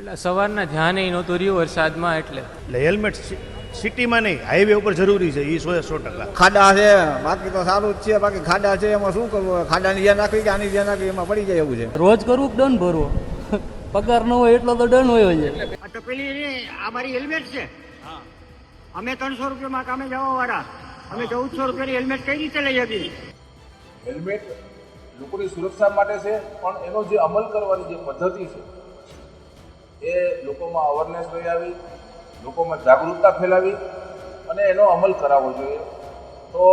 એટલે સવારના ધ્યાને નહોતું રહ્યું વરસાદમાં એટલે. એટલે હેલ્મેટ સિટીમાં નહીં હાઈવે ઉપર જરૂરી છે એ સો સો ટકા. ખાડા છે બાકી તો સારું જ છે બાકી ખાડા છે એમાં શું કરવું ખાડાની જ્યાં નાખવી કે આની જ્યાં નાખવી એમાં પડી જાય એવું છે. રોજ કરવું દંડ ભરવો પગાર ન હોય એટલો તો દંડ હોય છે આ તો પેલી આ મારી હેલ્મેટ છે. અમે ત્રણસો રૂપિયામાં કામે જવા વાળા અમે ચૌદસો રૂપિયાની હેલ્મેટ કઈ રીતે લઈ આવી હેલ્મેટ લોકોની સુરક્ષા માટે છે પણ એનો જે અમલ કરવાની જે પદ્ધતિ છે એ લોકોમાં અવેરનેસ લઈ આવી લોકોમાં જાગૃતતા ફેલાવી અને એનો અમલ કરાવવો જોઈએ. તો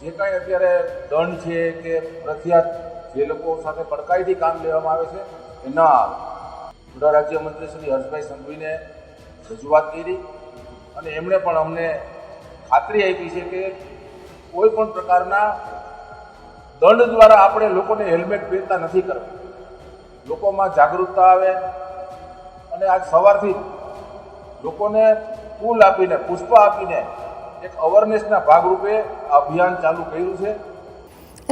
જે કાંઈ અત્યારે દંડ છે કે પ્રખ્યાત જે લોકો સાથે પડકારીથી કામ લેવામાં આવે છે એ ન ગૃહ રાજ્યમંત્રી શ્રી હર્ષભાઈ સંઘવીને રજૂઆત કરી અને એમણે પણ અમને ખાતરી આપી છે કે કોઈ પણ પ્રકારના દંડ દ્વારા આપણે લોકોને હેલ્મેટ પહેરતા નથી કરવા લોકોમાં જાગૃતતા આવે અને આજ સવારથી લોકોને ફૂલ આપીને, પુષ્પ આપીને એક અવેરનેસના ભાગરૂપે અભિયાન ચાલુ કર્યું છે.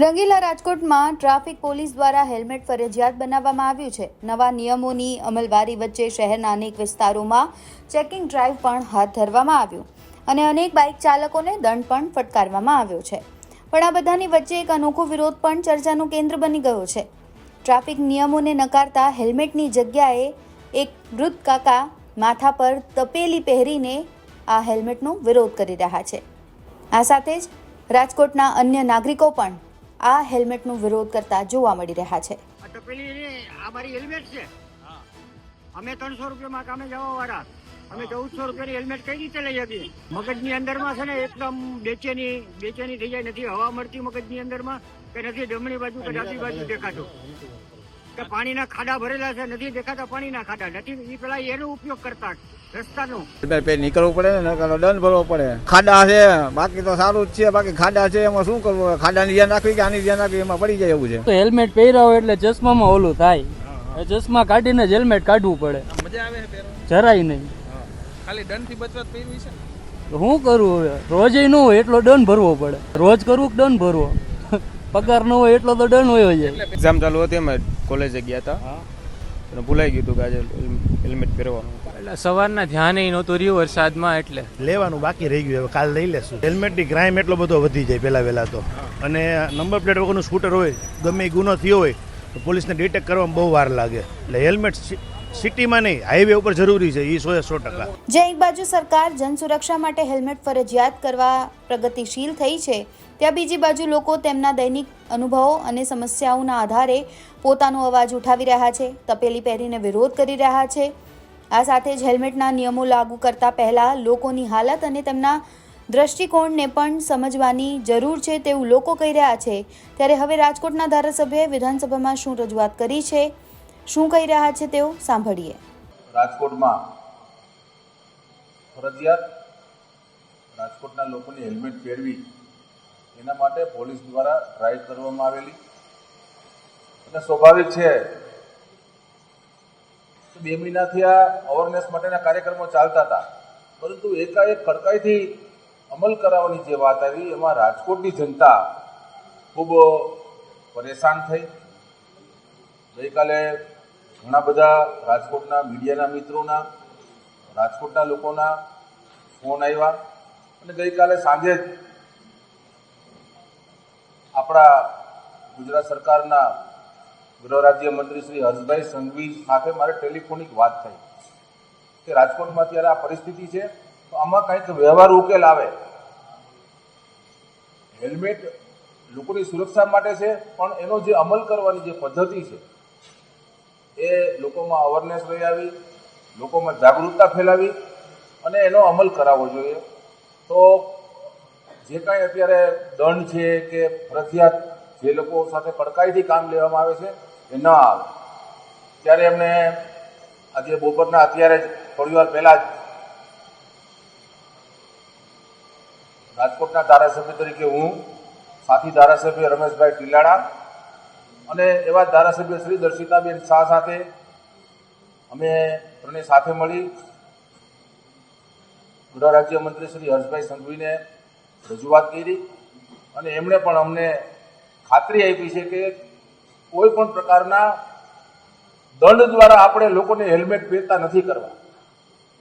રંગીલા રાજકોટમાં ટ્રાફિક પોલીસ દ્વારા હેલ્મેટ ફરજિયાત બનાવવામાં આવ્યું છે. નવા નિયમોની અમલવારી વચ્ચે શહેરના અનેક વિસ્તારોમાં ચેકિંગ ડ્રાઈવ પણ હાથ ધરવામાં આવ્યું અને અનેક બાઇક ચાલકોને દંડ પણ ફટકારવામાં આવ્યો છે. પણ આ બધાની વચ્ચે એક અનોખો વિરોધ પણ ચર્ચાનું કેન્દ્ર બની ગયો છે. ટ્રાફિક નિયમોને નકારતા હેલ્મેટની જગ્યાએ એક વૃદ્ધ કાકા માથા પર તપેલી પહેરીને આ હેલ્મેટનો વિરોધ કરી રહ્યા છે. આ સાથે જ રાજકોટના અન્ય નાગરિકો પણ આ હેલ્મેટનો વિરોધ કરતા જોવા મળી રહ્યા છે. આ મારી હેલ્મેટ છે? અમે ત્રણસો રૂપિયામાં કામે જવા વાળા અમે ચૌદસો રૂપિયાની હેલ્મેટ કઈ રીતે લઈ આવી મગજની અંદરમાં છે ને એકદમ બેચેની બેચેની થઈ જાય. નથી હવા મળતી મગજની અંદરમાં કે નથી જમણી બાજુ કે ડાબી બાજુ દેખાતું. કે પાણીના ખાડા ભરેલા છે નથી દેખાતા પાણીના ખાડા. નથી એ પેલા એનો ઉપયોગ કરતા રસ્તાનો. હેલ્મેટ પહેરી નીકળવું પડે ને દંડ ભરવો પડે. ખાડા છે બાકી તો સારું જ છે બાકી ખાડા છે એમાં શું કરવું? ખાડાની જ્યાં નાખવી કે આની જ્યાં નાખવી એમાં પડી જાય એવું છે. તો હેલ્મેટ પહેર્યા હોય એટલે ચશ્મામાં ઓલું થાય. એ ચશ્મા કાઢીને જ હેલ્મેટ કાઢવું પડે. જરાય નહીં. ખાલી દંડથી બચવા પહેરવી છે તો શું કરવું હવે? રોજે ન હોય એટલો દંડ ભરવો પડે. રોજ કરવું કે દંડ ભરવો? પગાર ન હોય એટલો તો ડન હોય છે એક્ઝામ ચાલુ હતી અમે કોલેજે ગયા હતા. અને ભૂલાઈ ગયું હતું કે આજે હેલ્મેટ પહેરવાનું. એટલે સવારના ધ્યાન નહોતું રહ્યું વરસાદમાં એટલે. લેવાનું બાકી રહી ગયું હવે કાલ લઈ લેશું. હેલ્મેટની ક્રાઇમ એટલો બધો વધી જાય પહેલાં વહેલા તો. અને નંબર પ્લેટ વગરનું સ્કૂટર હોય ગમે એ ગુનો થયો હોય તો પોલીસને ડિટેક્ટ કરવામાં બહુ વાર લાગે. એટલે હેલ્મેટ સી- સિટીમાં નહીં હાઈવે ઉપર જરૂરી છે એ સો સો ટકા. જ્યાં એક બાજુ સરકાર જનસુરક્ષા માટે હેલ્મેટ ફરજિયાત કરવા પ્રગતિશીલ થઈ છે ત્યાં બીજી બાજુ લોકો તેમના દૈનિક અનુભવો અને સમસ્યાઓના આધારે પોતાનો અવાજ ઉઠાવી રહ્યા છે, તપેલી પહેરીને વિરોધ કરી રહ્યા છે. આ સાથે જ હેલ્મેટના નિયમો લાગુ કરતા પહેલા લોકોની હાલત અને તેમના દ્રષ્ટિકોણને પણ સમજવાની જરૂર છે તેવું લોકો કહી રહ્યા છે. ત્યારે હવે રાજકોટના ધારાસભ્યએ વિધાનસભામાં શું રજૂઆત કરી છે, શું કહી રહ્યા છે તેઓ સાંભળીએ. રાજકોટમાં ફરજિયાત રાજકોટના લોકોને હેલ્મેટ પહેરવી એના માટે પોલીસ દ્વારા ડ્રાઈવ કરવામાં આવેલી. અને સ્વાભાવિક છે. બે મહિનાથી આ અવેરનેસ માટેના કાર્યક્રમો ચાલતા હતા. પરંતુ એકાએક કડકાઈથી અમલ કરાવવાની જે વાત આવી, એમાં રાજકોટની જનતા ખૂબ પરેશાન થઈ. ગઈકાલે ઘણા બધા રાજકોટના મીડિયાના મિત્રોના, રાજકોટના લોકોના ફોન આવ્યા. અને ગઈકાલે સાંજે જ આપણા ગુજરાત સરકારના ગૃહ રાજ્યમંત્રી શ્રી હર્ષભાઈ સંઘવી સાથે મારે ટેલિફોનિક વાત થઈ કે રાજકોટમાં અત્યારે આ પરિસ્થિતિ છે, તો આમાં કંઈક વ્યવહાર ઉકેલ આવે. હેલ્મેટ લોકોની સુરક્ષા માટે છે, પણ એનો જે અમલ કરવાની જે પદ્ધતિ છે, એ લોકોમાં અવેરનેસ લઈ આવી, લોકોમાં જાગૃતતા ફેલાવી અને એનો અમલ કરાવવો જોઈએ. તો જે કાંઈ અત્યારે દંડ છે કે ફરજિયાત જે લોકો સાથે કડકાઈથી કામ લેવામાં આવે છે, એ ન આવે. ત્યારે એમને આજે બપોરના અત્યારે જ થોડી વાર પહેલાં જ રાજકોટના ધારાસભ્ય તરીકે હું, સાથી ધારાસભ્ય રમેશભાઈ ટીલાડા અને એવા ધારાસભ્ય શ્રી દર્શિતાબેન શાહ સાથે અમે ત્રણેય સાથે મળી. ગૃહ રાજ્યમંત્રી શ્રી હર્ષભાઈ સંઘવીને રજૂઆત કરી અને એમણે પણ અમને ખાતરી આપી છે કે કોઈ પણ પ્રકારના દંડ દ્વારા આપણે લોકોને હેલ્મેટ પહેરતા નથી કરવા.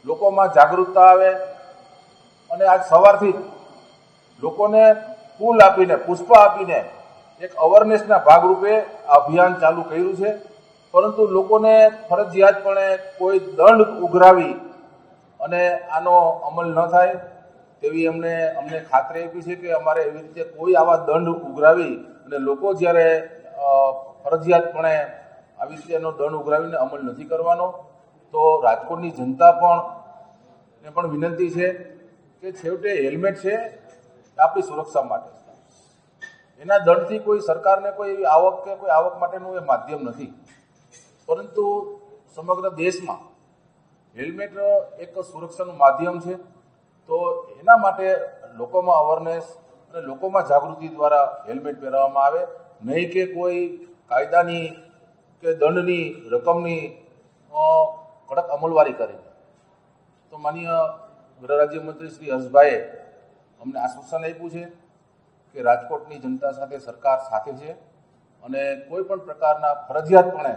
લોકોમાં જાગૃતતા આવે અને આજ સવારથી લોકોને ફૂલ આપીને, પુષ્પ આપીને એક અવેરનેસના ભાગરૂપે આ અભિયાન ચાલુ કર્યું છે. પરંતુ લોકોને ફરજિયાતપણે કોઈ દંડ ઉઘરાવી અને આનો અમલ ન થાય. તેવી અમને અમને ખાતરી આપી છે કે અમારે એવી રીતે કોઈ આવા દંડ ઉઘરાવી અને લોકો જ્યારે ફરજિયાતપણે આવી રીતે એનો દંડ ઉઘરાવીને અમલ નથી કરવાનો, તો રાજકોટની જનતા પણ ને પણ વિનંતી છે કે છેવટે હેલ્મેટ છે આપણી સુરક્ષા માટે. એના દંડથી કોઈ સરકારને કોઈ એવી આવક કે કોઈ આવક માટેનું એ માધ્યમ નથી. પરંતુ સમગ્ર દેશમાં હેલ્મેટ એક સુરક્ષાનું માધ્યમ છે, તો એના માટે લોકોમાં અવેરનેસ અને લોકોમાં જાગૃતિ દ્વારા હેલ્મેટ પહેરવામાં આવે. નહીં કે કોઈ કાયદાની કે દંડની રકમની કડક અમલવારી કરીને તો માનીય ગૃહરાજ્યમંત્રી શ્રી હર્ષભાઈએ અમને આશ્વાસન આપ્યું છે કે રાજકોટની જનતા સાથે સરકાર સાથે છે અને કોઈ પણ પ્રકારના ફરજિયાતપણે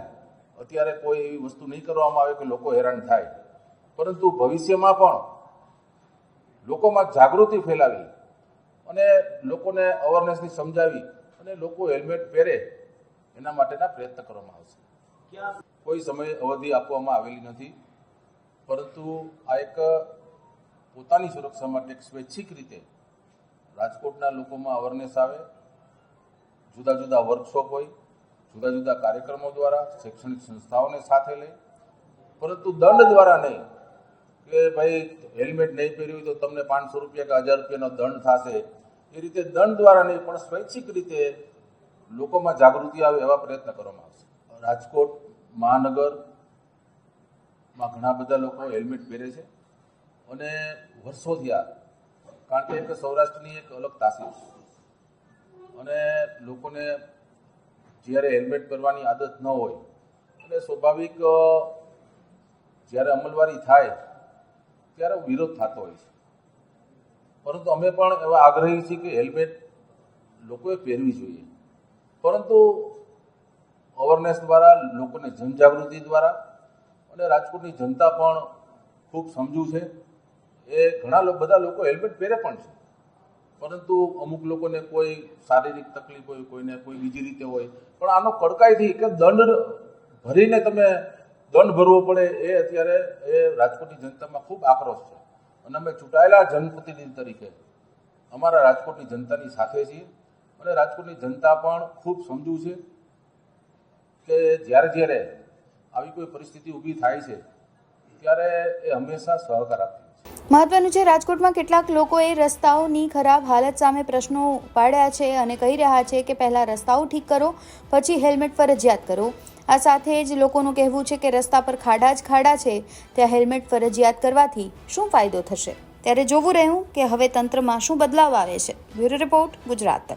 અત્યારે કોઈ એવી વસ્તુ નહીં કરવામાં આવે કે લોકો હેરાન થાય. પરંતુ ભવિષ્યમાં પણ લોકોમાં જાગૃતિ ફેલાવી અને લોકોને અવેરનેસની સમજાવી અને લોકો હેલ્મેટ પહેરે એના માટેના પ્રયત્ન કરવામાં આવશે. કોઈ સમય અવધિ આપવામાં આવેલી નથી, પરંતુ આ એક પોતાની સુરક્ષા માટે સ્વૈચ્છિક રીતે રાજકોટના લોકોમાં અવેરનેસ આવે, જુદા જુદા વર્કશોપ હોય, જુદા જુદા કાર્યક્રમો દ્વારા શૈક્ષણિક સંસ્થાઓને સાથે લઈ, પરંતુ દંડ દ્વારા નહીં. કે ભાઈ હેલ્મેટ નહીં પહેર્યું તો તમને પાંચસો રૂપિયા કે હજાર રૂપિયાનો દંડ થશે. એ રીતે દંડ દ્વારા નહીં, પણ સ્વૈચ્છિક રીતે લોકોમાં જાગૃતિ આવે એવા પ્રયત્ન કરવામાં આવશે. રાજકોટ મહાનગરમાં ઘણા બધા લોકો હેલ્મેટ પહેરે છે. અને વર્ષોથી આ, કારણ કે એક સૌરાષ્ટ્રની એક અલગ તાસીર છે. અને લોકોને જ્યારે હેલ્મેટ પહેરવાની આદત ન હોય એટલે સ્વાભાવિક જ્યારે અમલવારી થાય ત્યારે વિરોધ થતો હોય છે. પરંતુ અમે પણ એવા આગ્રહી છીએ કે હેલ્મેટ લોકોએ પહેરવી જોઈએ. પરંતુ અવેરનેસ દ્વારા, લોકોને જનજાગૃતિ દ્વારા અને રાજકોટની જનતા પણ ખૂબ સમજુ છે. એ ઘણા બધા લોકો હેલ્મેટ પહેરે પણ છે. પરંતુ અમુક લોકોને કોઈ શારીરિક તકલીફ હોય, કોઈને કોઈ બીજી રીતે હોય. પણ આનો કડકાઈથી કે દંડ ભરીને તમે દંડ ભરવો પડે એ અત્યારે એ રાજકોટની જનતામાં ખૂબ આક્રોશ છે. અને અમે ચૂંટાયેલા જનપ્રતિનિધિ તરીકે અમારા રાજકોટની જનતાની સાથે છીએ. અને રાજકોટની જનતા પણ ખૂબ સમજુ છે કે જ્યારે જ્યારે આવી કોઈ પરિસ્થિતિ ઊભી થાય છે, ત્યારે એ હંમેશા સહકાર આપતી મહત્વનું છે, રાજકોટમાં કેટલાક લોકોએ રસ્તાઓની ખરાબ હાલત સામે પ્રશ્નો ઉપાડ્યા છે અને કહી રહ્યા છે કે પહેલાં રસ્તાઓ ઠીક કરો, પછી હેલ્મેટ ફરજિયાત કરો. આ સાથે જ લોકોનું કહેવું છે કે રસ્તા પર ખાડા જ ખાડા છે, ત્યાં હેલ્મેટ ફરજિયાત કરવાથી શું ફાયદો થશે? ત્યારે જોવું રહ્યું કે હવે તંત્રમાં શું બદલાવ આવે છે. Bureau report Gujarat.